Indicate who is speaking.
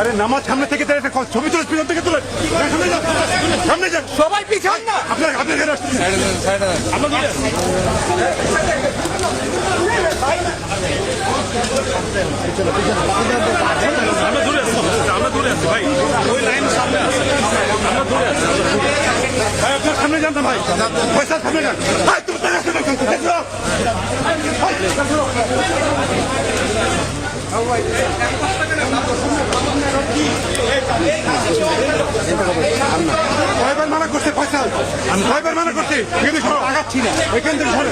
Speaker 1: আরে নামাজ সামনে থেকে তার একটা ছবি তুলে পিছন থেকে তুলে। সামনে যান সামনে যান
Speaker 2: সবাই পিছন না।
Speaker 1: আপনার আপনার
Speaker 3: আমরা দূরে আছি আমরা দূরে আছি ভাই। ওই লাইন সামনে আছে। আমরা দূরে আছি
Speaker 1: ভাই আপনার সামনে যান না ভাই। পয়সা সামনে যান। ভাই তুমি কয়বার মানা করছে ফয়সাল আমি কয়বার মানা করছি। এখানে সরো। আগাচ্ছি না এখান থেকে সরো।